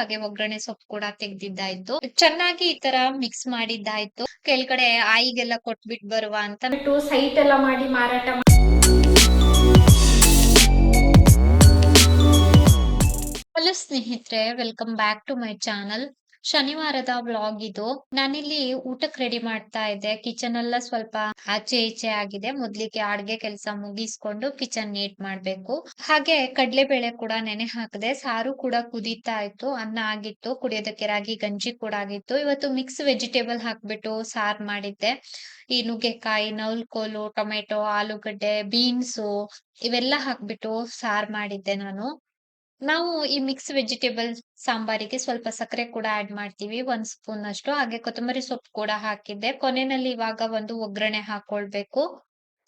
ಹಾಗೆ ಒಗ್ಗರಣೆ ಸೊಪ್ಪು ಕೂಡ ತೆಗ್ದಿದ್ದಾಯ್ತು. ಚೆನ್ನಾಗಿ ಈ ತರ ಮಿಕ್ಸ್ ಮಾಡಿದ್ದಾಯ್ತು. ಕೆಳಗಡೆ ಆಯಿಗೆಲ್ಲ ಕೊಟ್ಬಿಟ್ ಬರುವ ಅಂತ ಸೈಟ್ ಎಲ್ಲ ಮಾಡಿ ಮಾರಾಟ ಹಲೋ ಸ್ನೇಹಿತರೆ welcome back to my channel ಶನಿವಾರದ vlog ಇದು. ನಾನಿಲ್ಲಿ ಊಟಕ್ಕೆ ರೆಡಿ ಮಾಡ್ತಾ ಇದ್ದೆ. ಕಿಚನ್ ಎಲ್ಲ ಸ್ವಲ್ಪ ಆಚೆ ಈಚೆ ಆಗಿದೆ. ಮೊದ್ಲಿಗೆ ಅಡ್ಗೆ ಕೆಲಸ ಮುಗಿಸ್ಕೊಂಡು ಕಿಚನ್ ನೀಟ್ ಮಾಡ್ಬೇಕು. ಹಾಗೆ ಕಡ್ಲೆಬೇಳೆ ಕೂಡ ನೆನೆ ಹಾಕಿದೆ. ಸಾರು ಕೂಡ ಕುದೀತಾ ಇತ್ತು. ಅನ್ನ ಆಗಿತ್ತು. ಕುಡಿಯೋದಕ್ಕೆ ರಾಗಿ, ಗಂಜಿ ಕೂಡ ಆಗಿತ್ತು. ಇವತ್ತು ಮಿಕ್ಸ್ ವೆಜಿಟೇಬಲ್ ಹಾಕ್ಬಿಟ್ಟು ಸಾರ್ ಮಾಡಿದ್ದೆ. ಈ ನುಗ್ಗೆಕಾಯಿ ನೌಲ್ಕೋಲು ಟೊಮೆಟೊ, ಆಲೂಗಡ್ಡೆ ಬೀನ್ಸು ಇವೆಲ್ಲ ಹಾಕ್ಬಿಟ್ಟು ಸಾರ್ ಮಾಡಿದ್ದೆ ನಾನು. ನಾವು ಈ ಮಿಕ್ಸ್ ವೆಜಿಟೇಬಲ್ ಸಾಂಬಾರಿಗೆ ಸ್ವಲ್ಪ ಸಕ್ಕರೆ ಕೂಡ ಆಡ್ ಮಾಡ್ತೀವಿ. ಒಂದ್ ಸ್ಪೂನ್ ಅಷ್ಟು. ಹಾಗೆ ಕೊತ್ತಂಬರಿ ಸೊಪ್ಪು ಕೂಡ ಹಾಕಿದ್ದೆ. ಕೊನೆಯಲ್ಲಿ ಇವಾಗ ಒಂದು ಒಗ್ಗರಣೆ ಹಾಕೊಳ್ಬೇಕು.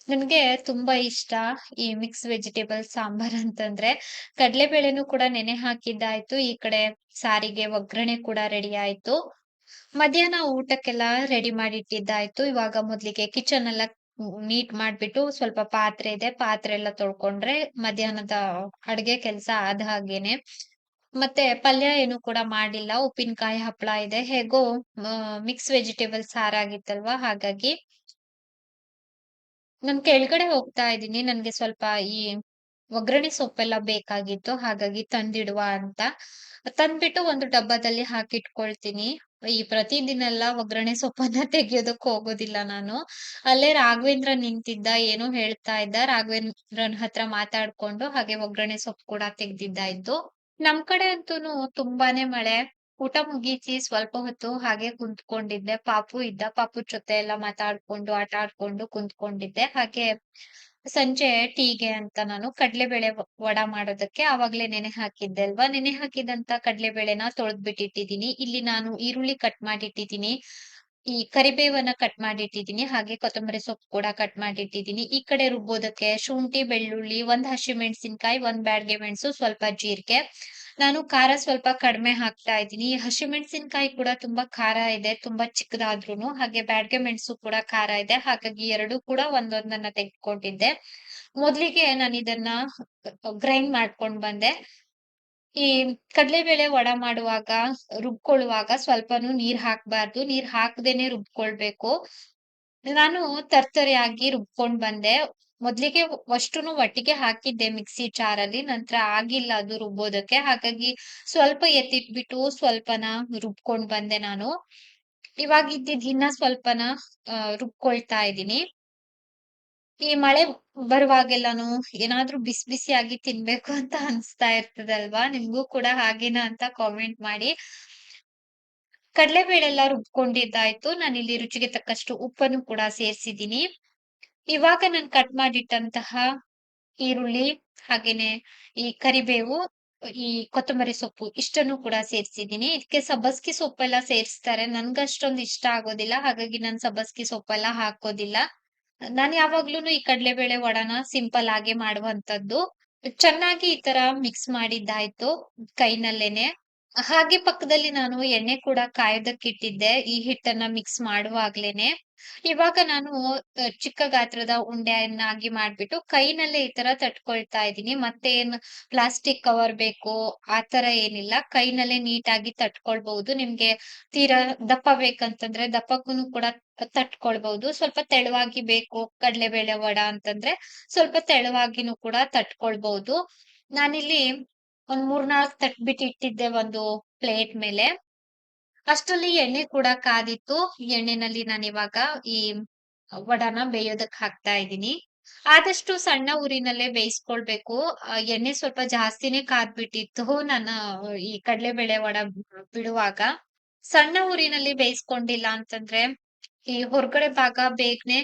ನನ್ಗೆ ತುಂಬಾ ಇಷ್ಟ ಈ ಮಿಕ್ಸ್ ವೆಜಿಟೇಬಲ್ ಸಾಂಬಾರ್ ಅಂತಂದ್ರೆ. ಕಡಲೆಬೇಳೆನೂ ಕೂಡ ನೆನೆ ಹಾಕಿದ್ದಾಯ್ತು. ಈ ಕಡೆ ಸಾರಿಗೆ ಒಗ್ಗರಣೆ ಕೂಡ ರೆಡಿ ಆಯ್ತು. ಮಧ್ಯಾಹ್ನ ಊಟಕ್ಕೆಲ್ಲ ರೆಡಿ ಮಾಡಿಟ್ಟಿದ್ದಾಯ್ತು. ಇವಾಗ ಮೊದ್ಲಿಗೆ ಕಿಚನ್ ಎಲ್ಲ ನೀಟ್ ಮಾಡ್ಬಿಟ್ಟು ಸ್ವಲ್ಪ ಪಾತ್ರೆ ಇದೆ. ಪಾತ್ರೆ ಎಲ್ಲ ತೊಳ್ಕೊಂಡ್ರೆ ಮಧ್ಯಾಹ್ನದ ಅಡ್ಗೆ ಕೆಲ್ಸ ಆದ ಹಾಗೇನೆ. ಮತ್ತೆ ಪಲ್ಯ ಏನು ಕೂಡ ಮಾಡಿಲ್ಲ. ಉಪ್ಪಿನಕಾಯಿ ಹಪ್ಪಳ ಇದೆ. ಹೇಗೋ ಮಿಕ್ಸ್ ವೆಜಿಟೇಬಲ್ ಸಾರಾಗಿತ್ತಲ್ವಾ? ಹಾಗಾಗಿ, ನಾನ್ ಕೆಳಗಡೆ ಹೋಗ್ತಾ ಇದ್ದೀನಿ. ನನ್ಗೆ ಸ್ವಲ್ಪ ಈ ಒಗ್ಗರಣೆ ಸೊಪ್ಪೆಲ್ಲ ಬೇಕಾಗಿತ್ತು, ಹಾಗಾಗಿ ತಂದಿಡುವ ಅಂತ. ತಂದ್ಬಿಟ್ಟು ಒಂದು ಡಬ್ಬದಲ್ಲಿ ಹಾಕಿಟ್ಕೊಳ್ತೀನಿ. ಈ ಪ್ರತಿದಿನ ಎಲ್ಲ ಒಗ್ಗರಣೆ ಸೊಪ್ಪನ್ನ ತೆಗಿಯೋದಕ್ಕೆ ಹೋಗೋದಿಲ್ಲ ನಾನು. ಅಲ್ಲೇ ರಾಘವೇಂದ್ರ ನಿಂತಿದ್ದ, ಏನೋ ಹೇಳ್ತಾ ಇದ್ದ, ರಾಘವೇಂದ್ರನ್ ಹತ್ರ ಮಾತಾಡ್ಕೊಂಡು ಹಾಗೆ ಒಗ್ಗರಣೆ ಸೊಪ್ಪು ಕೂಡ ತೆಗ್ದಿದ್ದಾಯ್ತು. ನಮ್ ಕಡೆ ಅಂತೂ ತುಂಬಾನೇ ಮಳೆ. ಊಟ ಮುಗಿಸಿ ಸ್ವಲ್ಪ ಹೊತ್ತು ಹಾಗೆ ಕುಂತ್ಕೊಂಡಿದ್ದೆ. ಪಾಪು ಇದ್ದ, ಪಾಪು ಜೊತೆ ಎಲ್ಲ ಮಾತಾಡ್ಕೊಂಡು, ಆಟ ಆಡ್ಕೊಂಡು ಕುಂತ್ಕೊಂಡಿದ್ದೆ. ಹಾಗೆ ಸಂಜೆ ಟೀಗೆ ಅಂತ ನಾನು ಕಡ್ಲೆಬೇಳೆ ವಡ ಮಾಡೋದಕ್ಕೆ ಆವಾಗ್ಲೇ ನೆನೆ ಹಾಕಿದ್ದೆ ಅಲ್ವಾ? ನೆನೆ ಹಾಕಿದಂತ ಕಡಲೆಬೇಳೆನ ತೊಳೆದ್ ಬಿಟ್ಟಿಟ್ಟಿದೀನಿ ಇಲ್ಲಿ ನಾನು ಈರುಳ್ಳಿ ಕಟ್ ಮಾಡಿಟ್ಟಿದ್ದೀನಿ. ಈ ಕರಿಬೇವನ್ನ ಕಟ್ ಮಾಡಿಟ್ಟಿದ್ದೀನಿ. ಹಾಗೆ ಕೊತ್ತಂಬರಿ ಸೊಪ್ಪು ಕೂಡ ಕಟ್ ಮಾಡಿಟ್ಟಿದ್ದೀನಿ. ಈ ಕಡೆ ರುಬ್ಬೋದಕ್ಕೆ ಶುಂಠಿ, ಬೆಳ್ಳುಳ್ಳಿ, ಒಂದ್ ಹಸಿ ಮೆಣಸಿನ್ಕಾಯಿ, ಒಂದ್ ಬ್ಯಾಡ್ಗೆ ಮೆಣಸು, ಸ್ವಲ್ಪ ಜೀರಿಗೆ. ನಾನು ಖಾರ ಸ್ವಲ್ಪ ಕಡಿಮೆ ಹಾಕ್ತಾ ಇದ್ದೀನಿ. ಹಸಿಮೆಣಸಿನಕಾಯಿ ಕೂಡ ತುಂಬಾ ಖಾರ ಇದೆ, ತುಂಬಾ ಚಿಕ್ಕದಾದ್ರೂನು. ಹಾಗೆ ಬ್ಯಾಡ್ಗೆ ಮೆಣಸು ಕೂಡ ಖಾರ ಇದೆ. ಹಾಗಾಗಿ ಎರಡು ಕೂಡ ಒಂದೊಂದನ್ನ ತೆಗೆದುಕೊಂಡಿದ್ದೆ. ಮೊದ್ಲಿಗೆ ನಾನು ಇದನ್ನ ಗ್ರೈಂಡ್ ಮಾಡ್ಕೊಂಡ್ ಬಂದೆ. ಈ ಕಡಲೆಬೇಳೆ ವಡ ಮಾಡುವಾಗ, ರುಬ್ಕೊಳ್ಳುವಾಗ ಸ್ವಲ್ಪನೂ ನೀರ್ ಹಾಕ್ಬಾರ್ದು. ನೀರ್ ಹಾಕ್ದೇನೆ ರುಬ್ಕೊಳ್ಬೇಕು. ನಾನು ತರ್ತರಿಯಾಗಿ ರುಬ್ಕೊಂಡ್ ಬಂದೆ. ಮೊದ್ಲಿಗೆ ಅಷ್ಟುನು ಒಟ್ಟಿಗೆ ಹಾಕಿದ್ದೆ ಮಿಕ್ಸಿ ಜಾರಲ್ಲಿ, ನಂತರ ಆಗಿಲ್ಲ ಅದು ರುಬ್ಬೋದಕ್ಕೆ. ಹಾಗಾಗಿ ಸ್ವಲ್ಪ ಎತ್ತಿಟ್ಬಿಟ್ಟು ಸ್ವಲ್ಪನ ರುಬ್ಕೊಂಡ್ ಬಂದೆ ನಾನು. ಇವಾಗ ಇದ್ದಿದ್ ಇನ್ನ ಸ್ವಲ್ಪನ ರುಬ್ಕೊಳ್ತಾ ಇದ್ದೀನಿ. ಈ ಮಳೆ ಬರುವಾಗೆಲ್ಲಾನು ಏನಾದ್ರೂ ಬಿಸಿ ಬಿಸಿಯಾಗಿ ತಿನ್ಬೇಕು ಅಂತ ಅನ್ಸ್ತಾ ಇರ್ತದಲ್ವಾ? ನಿಮ್ಗೂ ಕೂಡ ಹಾಗೇನ ಅಂತ ಕಾಮೆಂಟ್ ಮಾಡಿ. ಕಡ್ಲೆಬೇಳೆ ಬೇಳೆಲ್ಲ ರುಬ್ಕೊಂಡಿದ್ದಾಯ್ತು. ನಾನಿಲ್ಲಿ ರುಚಿಗೆ ತಕ್ಕಷ್ಟು ಉಪ್ಪನ್ನು ಕೂಡ ಸೇರ್ಸಿದೀನಿ ಇವಾಗ ನಾನು ಕಟ್ ಮಾಡಿಟ್ಟಂತಹ ಈರುಳ್ಳಿ ಹಾಗೇನೆ ಈ ಕರಿಬೇವು, ಈ ಕೊತ್ತಂಬರಿ ಸೊಪ್ಪು ಇಷ್ಟನ್ನು ಕೂಡ ಸೇರಿಸಿದೀನಿ ಇದಕ್ಕೆ ಸಬ್ಬಸ್ಗಿ ಸೊಪ್ಪೆಲ್ಲ ಸೇರಿಸ್ತಾರೆ. ನನ್ಗಷ್ಟೊಂದು ಇಷ್ಟ ಆಗೋದಿಲ್ಲ. ಹಾಗಾಗಿ ನಾನ್ ಸಬ್ಬಸ್ಗಿ ಸೊಪ್ಪೆಲ್ಲ ಹಾಕೋದಿಲ್ಲ. ನಾನ್ ಯಾವಾಗ್ಲೂನು ಈ ಕಡಲೆಬೇಳೆ ವಡನ ಸಿಂಪಲ್ ಆಗಿ ಮಾಡುವಂತದ್ದು ಚೆನ್ನಾಗಿ ಈ ತರ ಮಿಕ್ಸ್ ಮಾಡಿದ್ದಾಯ್ತು ಕೈನಲ್ಲೇನೆ. ಹಾಗೆ ಪಕ್ಕದಲ್ಲಿ ನಾನು ಎಣ್ಣೆ ಕೂಡ ಕಾಯೋದಕ್ಕಿಟ್ಟಿದ್ದೆ. ಈ ಹಿಟ್ಟನ್ನ ಮಿಕ್ಸ್ ಮಾಡುವಾಗ್ಲೇನೆ. ಇವಾಗ ನಾನು ಚಿಕ್ಕ ಗಾತ್ರದ ಉಂಡೆಯನ್ನಾಗಿ ಮಾಡ್ಬಿಟ್ಟು ಕೈನಲ್ಲೇ ಈ ತರ ತಟ್ಕೊಳ್ತಾ ಇದ್ದೀನಿ. ಏನ್ ಪ್ಲಾಸ್ಟಿಕ್ ಕವರ್ ಬೇಕು ಆತರ ಏನಿಲ್ಲ. ಕೈನಲ್ಲೇ ನೀಟಾಗಿ ತಟ್ಕೊಳ್ಬಹುದು. ನಿಮ್ಗೆ ತೀರಾ ದಪ್ಪ ಬೇಕಂತಂದ್ರೆ ದಪ್ಪಕ್ಕೂ ಕೂಡ ತಟ್ಕೊಳ್ಬಹುದು. ಸ್ವಲ್ಪ ತೆಳುವಾಗಿ ಬೇಕು, ಕಡ್ಲೆಬೇಳೆ ವಡ ಅಂತಂದ್ರೆ ಸ್ವಲ್ಪ ತೆಳುವಾಗಿನೂ ಕೂಡ ತಟ್ಕೊಳ್ಬಹುದು. ನಾನಿಲ್ಲಿ ಒಂದ್ ಮೂರ್ನಾಲ್ಕು ತಟ್ಬಿಟ್ಟು ಇಟ್ಟಿದ್ದೆ ಒಂದು ಪ್ಲೇಟ್ ಮೇಲೆ. ಅಷ್ಟರಲ್ಲಿ ಎಣ್ಣೆ ಕೂಡ ಕಾದಿತ್ತು. ಎಣ್ಣೆನಲ್ಲಿ ನಾನು ಇವಾಗ ಈ ವಡಾನ ಬೇಯೋದಕ್ ಹಾಕ್ತಾ ಇದ್ದೀನಿ. ಆದಷ್ಟು ಸಣ್ಣ ಊರಿನಲ್ಲೇ ಬೇಯಿಸ್ಕೊಳ್ಬೇಕು. ಎಣ್ಣೆ ಸ್ವಲ್ಪ ಜಾಸ್ತಿನೇ ಕಾದ್ಬಿಟ್ಟಿತ್ತು ನನ್ನ ಈ ಕಡ್ಲೆಬೇಳೆ ವಡ ಬಿಡುವಾಗ. ಸಣ್ಣ ಊರಿನಲ್ಲಿ ಬೇಯಿಸ್ಕೊಂಡಿಲ್ಲ ಅಂತಂದ್ರೆ ಈ ಹೊರಗಡೆ ಭಾಗ ಬೇಗನೆ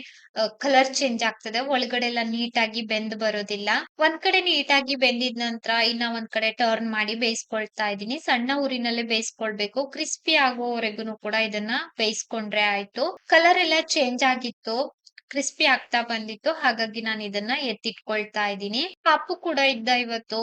ಕಲರ್ ಚೇಂಜ್ ಆಗ್ತದೆ. ಒಳಗಡೆ ಎಲ್ಲ ನೀಟಾಗಿ ಬೆಂದ್ ಬರೋದಿಲ್ಲ. ಒಂದ್ ಕಡೆ ನೀಟಾಗಿ ಬೆಂದಿದ ನಂತರ ಇನ್ನ ಒಂದ್ ಕಡೆ ಟರ್ನ್ ಮಾಡಿ ಬೇಯಿಸ್ಕೊಳ್ತಾ ಇದೀನಿ ಸಣ್ಣ ಊರಿನಲ್ಲೇ ಬೇಯಿಸ್ಕೊಳ್ಬೇಕು. ಕ್ರಿಸ್ಪಿ ಆಗುವವರೆಗೂ ಕೂಡ ಇದನ್ನ ಬೇಯಿಸ್ಕೊಂಡ್ರೆ ಆಯ್ತು. ಕಲರ್ ಎಲ್ಲ ಚೇಂಜ್ ಆಗಿತ್ತು. ಕ್ರಿಸ್ಪಿ ಆಗ್ತಾ ಬಂದಿತ್ತು. ಹಾಗಾಗಿ ನಾನು ಇದನ್ನ ಎತ್ತಿಟ್ಕೊಳ್ತಾ ಇದ್ದೀನಿ. ಪಾಪು ಕೂಡ ಇದ್ದ ಇವತ್ತು.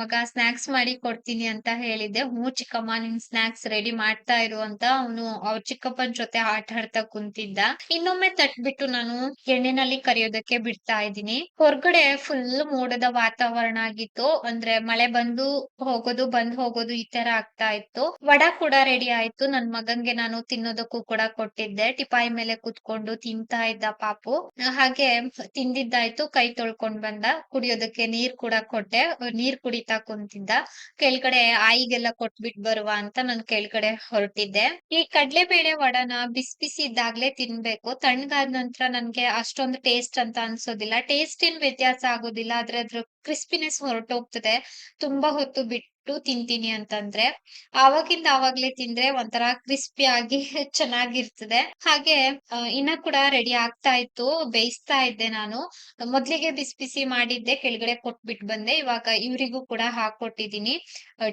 ಮಗ ಸ್ನಾಕ್ಸ್ ಮಾಡಿ ಕೊಡ್ತೀನಿ ಅಂತ ಹೇಳಿದ್ದೆ. ಹ್ಞೂ ಚಿಕ್ಕಮ್ಮ, ನಿನ್ ಸ್ನಾಕ್ಸ್ ರೆಡಿ ಮಾಡ್ತಾ ಇರು ಅಂತ ಅವನು ಅವ್ರ ಚಿಕ್ಕಪ್ಪನ ಜೊತೆ ಆಟ ಆಡ್ತಾ ಕುಂತಿದ್ದ. ಇನ್ನೊಮ್ಮೆ ತಟ್ಬಿಟ್ಟು ನಾನು ಎಣ್ಣೆನಲ್ಲಿ ಕರಿಯೋದಕ್ಕೆ ಬಿಡ್ತಾ ಇದ್ದೀನಿ. ಹೊರಗಡೆ ಫುಲ್ ಮೋಡದ ವಾತಾವರಣ ಆಗಿತ್ತು. ಅಂದ್ರೆ ಮಳೆ ಬಂದು ಹೋಗೋದು, ಬಂದ್ ಹೋಗೋದು ಈ ತರ ಆಗ್ತಾ ಇತ್ತು. ವಡ ಕೂಡ ರೆಡಿ ಆಯ್ತು. ನನ್ ಮಗಂಗೆ ನಾನು ತಿನ್ನೋದಕ್ಕೂ ಕೂಡ ಕೊಟ್ಟಿದ್ದೆ. ಟಿಪಾಯಿ ಮೇಲೆ ಕುತ್ಕೊಂಡು ತಿಂತಾ ಇದ್ದ ಪಾಪು. ಹಾಗೆ ತಿಂದಿದ್ದಾಯ್ತು, ಕೈ ತೊಳ್ಕೊಂಡ್ ಬಂದ. ಕುಡಿಯೋದಕ್ಕೆ ನೀರ್ ಕೂಡ ಕೊಟ್ಟೆ. ನೀರ್ ಕುಡಿತಾ ಕುಂತಿದ್ದ. ಕೆಳಗಡೆ ಆಯಿಗೆಲ್ಲ ಕೊಟ್ಬಿಟ್ ಬರುವ ಅಂತ ನಾನ್ ಕೆಳಗಡೆ ಹೊರಟಿದ್ದೆ. ಈ ಕಡ್ಲೆಬೇಳೆ ವಡನ ಬಿಸಿ ಬಿಸಿ ಇದ್ದಾಗ್ಲೇ ತಿನ್ಬೇಕು. ತಣ್ಣಗಾದ ನಂತರ ನನ್ಗೆ ಅಷ್ಟೊಂದು ಟೇಸ್ಟ್ ಅಂತ ಅನ್ಸೋದಿಲ್ಲ. ಟೇಸ್ಟ್ ಏನ್ ವ್ಯತ್ಯಾಸ ಆಗೋದಿಲ್ಲ. ಆದ್ರೆ ಅದ್ರ ಕ್ರಿಸ್ಪಿನೆಸ್ ಹೊರಟೋಗ್ತದೆ. ತುಂಬಾ ಹೊತ್ತು ಬಿಟ್ಟು ತಿಂತೀನಿ ಅಂತಂದ್ರೆ ಆವಾಗಿಂದ ಆವಾಗ್ಲೇ ತಿಂದ್ರೆ ಒಂಥರ ಕ್ರಿಸ್ಪಿ ಆಗಿ ಚೆನ್ನಾಗಿರ್ತದೆ. ಹಾಗೆ ಇನ್ನ ಕೂಡ ರೆಡಿ ಆಗ್ತಾ ಇತ್ತು, ಬೇಯಿಸ್ತಾ ಇದ್ದೆ ನಾನು. ಮೊದ್ಲಿಗೆ ಬಿಸಿ ಬಿಸಿ ಮಾಡಿದ್ದೆ, ಕೆಳಗಡೆ ಕೊಟ್ಬಿಟ್ ಬಂದೆ. ಇವಾಗ ಇವರಿಗೂ ಕೂಡ ಹಾಕೊಟ್ಟಿದೀನಿ.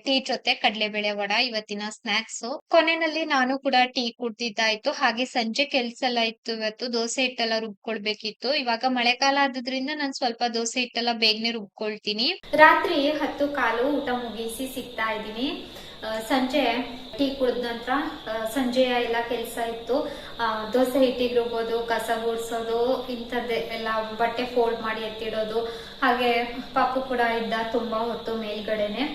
ಟೀ ಜೊತೆ ಕಡ್ಲೆಬೇಳೆ ವಡ, ಇವತ್ತಿನ ಸ್ನಾಕ್ಸ್ ಕೊನೆಯಲ್ಲಿ ನಾನು ಕೂಡ ಟೀ ಕುಡ್ದಿದ್ದಾಯ್ತು ಹಾಗೆ ಸಂಜೆ ಕೆಲ್ಸ ಎಲ್ಲ ಇತ್ತು ಇವತ್ತು. ದೋಸೆ ಹಿಟ್ಟೆಲ್ಲ ರುಬ್ಕೊಳ್ಬೇಕಿತ್ತು. ಇವಾಗ ಮಳೆಗಾಲ ಆದ್ರಿಂದ ನಾನು ಸ್ವಲ್ಪ ದೋಸೆ ಹಿಟ್ಟೆಲ್ಲ ಬೇಗನೆ ರುಬ್ಕೊಳ್ತೀನಿ. ರಾತ್ರಿ ಹತ್ತು ಕಾಲು ಊಟ ಮುಗಿಸಿ ಸಿಗ್ತಾ ಇದ್ದೀನಿ. ಸಂಜೆ ಟೀ ಕುಡಿದ ನಂತರ ಸಂಜೆಯ ಎಲ್ಲ ಕೆಲಸ ಇತ್ತು. ದೋಸೆ ಹಿಟ್ಟಿಗೆ ಕಸ ಗುಡ್ಸೋದು, ಇಂಥದ್ದೇ ಎಲ್ಲ ಬಟ್ಟೆ ಫೋಲ್ಡ್ ಮಾಡಿ ಎತ್ತಿಡೋದು. ಹಾಗೆ ಪಾಪು ಕೂಡ ಇದ್ದ ತುಂಬಾ ಹೊತ್ತು ಮೇಲ್ಗಡೆನೆ.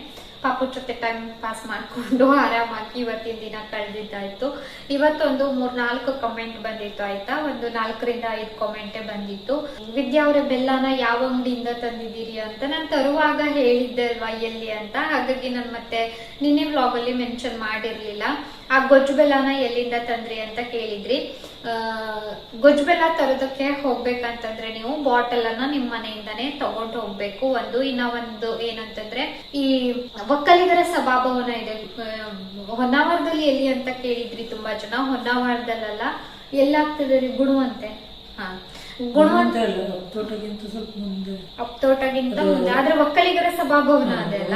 ಪಾಪು ಜೊತೆ ಟೈಮ್ ಪಾಸ್ ಮಾಡ್ಕೊಂಡು ಆರಾಮಾಗಿ ಇವತ್ತಿನ ದಿನ ಕಳೆದಿದ್ದಾಯ್ತು. ಇವತ್ತೊಂದು ಮೂರ್ನಾಲ್ಕು ಕಮೆಂಟ್ ಬಂದಿತ್ತು, ಆಯ್ತಾ? ಒಂದು ನಾಲ್ಕರಿಂದ ಐದು ಕಮೆಂಟೇ ಬಂದಿತ್ತು. ವಿದ್ಯಾ ಅವರ ಬೆಲ್ಲನ ಯಾವ ಅಂಗಡಿಯಿಂದ ತಂದಿದ್ದೀರಿ ಅಂತ ನಾನು ತರುವಾಗ ಹೇಳಿದ್ದೆ ಅಲ್ವಾ ಎಲ್ಲಿ ಅಂತ. ಹಾಗಾಗಿ ನಾನು ಮತ್ತೆ ನಿನ್ನೆ ವ್ಲಾಗ್ ಅಲ್ಲಿ ಮೆನ್ಷನ್ ಮಾಡಿರ್ಲಿಲ್ಲ. ಆ ಗೊಜ್ಜು ಬೆಲ್ಲನ ಎಲ್ಲಿಂದ ತಂದ್ರಿ ಅಂತ ಕೇಳಿದ್ರಿ. ಗೊಜ್ಜು ಬೆಲ್ಲ ತರೋದಕ್ಕೆ ಹೋಗ್ಬೇಕಂತಂದ್ರೆ ನೀವು ಬಾಟಲ್ ಅನ್ನ ನಿಮ್ ಮನೆಯಿಂದಾನೇ ತಗೊಂಡು ಹೋಗ್ಬೇಕು. ಒಂದು ಇನ್ನ ಒಂದು ಏನಂತಂದ್ರೆ ಈ ಒಕ್ಕಲಿಗರ ಸಭಾಭವನ ಇದೆ. ಹೊನ್ನಾವರದಲ್ಲಿ ಎಲ್ಲಿ ಅಂತ ಕೇಳಿದ್ರಿ ತುಂಬಾ ಜನ. ಹೊನ್ನಾವರದಲ್ಲ ಎಲ್ಲಾಗ್ತದೆ ರೀ ಗುಣವಂತೆ. ಹಾ. ಗುಣವಂತ ಅಲ್ಲ ಸ್ವಲ್ಪ ಮುಂದೆ. ಅಪ್ತೋಟಗಿಂತ ಮುಂದೆ. ಆದ್ರೆ ಒಕ್ಕಲಿಗರ ಸಭಾಭವನ ಅದೆಲ್ಲ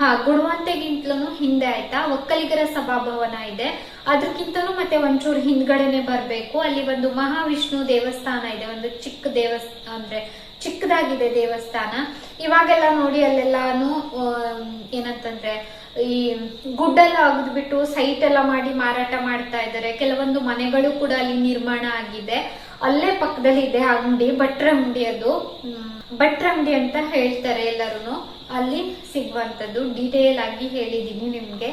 ಹಾ ಗುಣವಂತೆಗಿಂತಲೂ ಹಿಂದೆ ಆಯ್ತಾ? ಒಕ್ಕಲಿಗರ ಸಭಾಭವನ ಇದೆ. ಅದಕ್ಕಿಂತಲೂ ಮತ್ತೆ ಒಂಚೂರು ಹಿಂದ್ಗಡೆನೆ ಬರ್ಬೇಕು. ಅಲ್ಲಿ ಒಂದು ಮಹಾವಿಷ್ಣು ದೇವಸ್ಥಾನ ಇದೆ. ಒಂದು ಚಿಕ್ಕ ದೇವಸ್ಥಾನ ಅಂದ್ರೆ ಚಿಕ್ಕದಾಗಿದೆ ದೇವಸ್ಥಾನ. ಇವಾಗೆಲ್ಲ ನೋಡಿ ಅಲ್ಲೆಲ್ಲಾನು ಏನಂತಂದ್ರೆ ಈ ಗುಡ್ಡೆಲ್ಲ ಅಗದ್ಬಿಟ್ಟು ಸೈಟ್ ಎಲ್ಲ ಮಾಡಿ ಮಾರಾಟ ಮಾಡ್ತಾ ಇದ್ದಾರೆ. ಕೆಲವೊಂದು ಮನೆಗಳು ಕೂಡ ಅಲ್ಲಿ ನಿರ್ಮಾಣ ಆಗಿದೆ. ಅಲ್ಲೇ ಪಕ್ಕದಲ್ಲಿ ಇದೆ ಅಂಗಡಿ ಭಟ್ರ ಅಂಗಡಿ ಅದು. ಹ್ಮ್, ಭಟ್ರ ಅಂಗಡಿ ಅಂತ ಹೇಳ್ತಾರೆ ಎಲ್ಲರೂ ಅಲ್ಲಿ ಸಿಗುವಂತದ್ದು ಡೀಟೇಲ್ ಆಗಿ ಹೇಳಿದೀನಿ ನಿಮ್ಗೆ.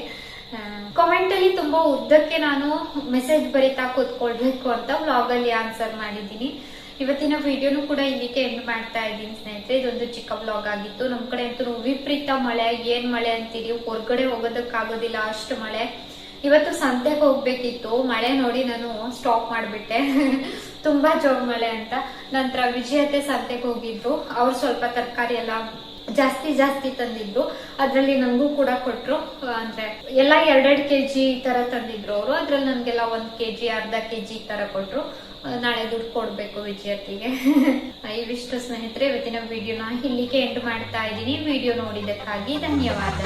ಕಾಮೆಂಟ್ ಅಲ್ಲಿ ತುಂಬಾ ಉದ್ದಕ್ಕೆ ನಾನು ಮೆಸೇಜ್ ಬರಿತಾ ಕೂತ್ಕೊಳ್ಬೇಕು ಅಂತ ವ್ಲಾಗ್ ಅಲ್ಲಿ ಆನ್ಸರ್ ಮಾಡಿದ್ದೀನಿ. ಇವತ್ತಿನ ವಿಡಿಯೋನು ಕೂಡ ಇಲ್ಲಿಗೆ ಎಂಡ್ ಮಾಡ್ತಾ ಇದ್ದೀನಿ ಸ್ನೇಹಿತರೆ. ಇದೊಂದು ಚಿಕ್ಕ ಬ್ಲಾಗ್ ಆಗಿತ್ತು. ನಮ್ ಕಡೆ ಅಂತೂ ವಿಪರೀತ ಮಳೆ. ಏನ್ ಮಳೆ ಅಂತೀರಿ? ಹೊರಗಡೆ ಹೋಗೋದಕ್ಕಾಗೋದಿಲ್ಲ. ಅಷ್ಟು ಮಳೆ. ಇವತ್ತು ಸಂತೆಗೆ ಹೋಗ್ಬೇಕಿತ್ತು. ಮಳೆ ನೋಡಿ ನಾನು ಸ್ಟಾಪ್ ಮಾಡ್ಬಿಟ್ಟೆ. ತುಂಬಾ ಜೋರ್ ಮಳೆ ಅಂತ. ನಂತರ ವಿಜಯತೆ ಸಂತೆಗೆ ಹೋಗಿದ್ರು ಅವ್ರು ಸ್ವಲ್ಪ ತರಕಾರಿ ಎಲ್ಲ ಜಾಸ್ತಿ ಜಾಸ್ತಿ ತಂದಿದ್ರು ಅದ್ರಲ್ಲಿ ನಂಗೂ ಕೂಡ ಕೊಟ್ರು. ಅಂದರೆ ಎಲ್ಲ ಎರಡೆರಡು ಕೆಜಿ ತರ ತಂದಿದ್ರು ಅವರು. ಅದ್ರಲ್ಲಿ ನನ್ಗೆಲ್ಲ ಒಂದ್ ಕೆಜಿ ಅರ್ಧ ಕೆಜಿ ತರ ಕೊಟ್ರು. ಆ, ನಾಳೆ ದುಡ್ಡು ಕೊಡ್ಬೇಕು ವಿಜಯತಿಗೆ ಇವಿಷ್ಟು ಸ್ನೇಹಿತರೆ ಇವತ್ತಿನ ವಿಡಿಯೋನ ಇಲ್ಲಿಗೆ ಎಂಡ್ ಮಾಡ್ತಾ ಇದ್ದೀನಿ. ವಿಡಿಯೋ ನೋಡಿದ್ದಕ್ಕಾಗಿ ಧನ್ಯವಾದ.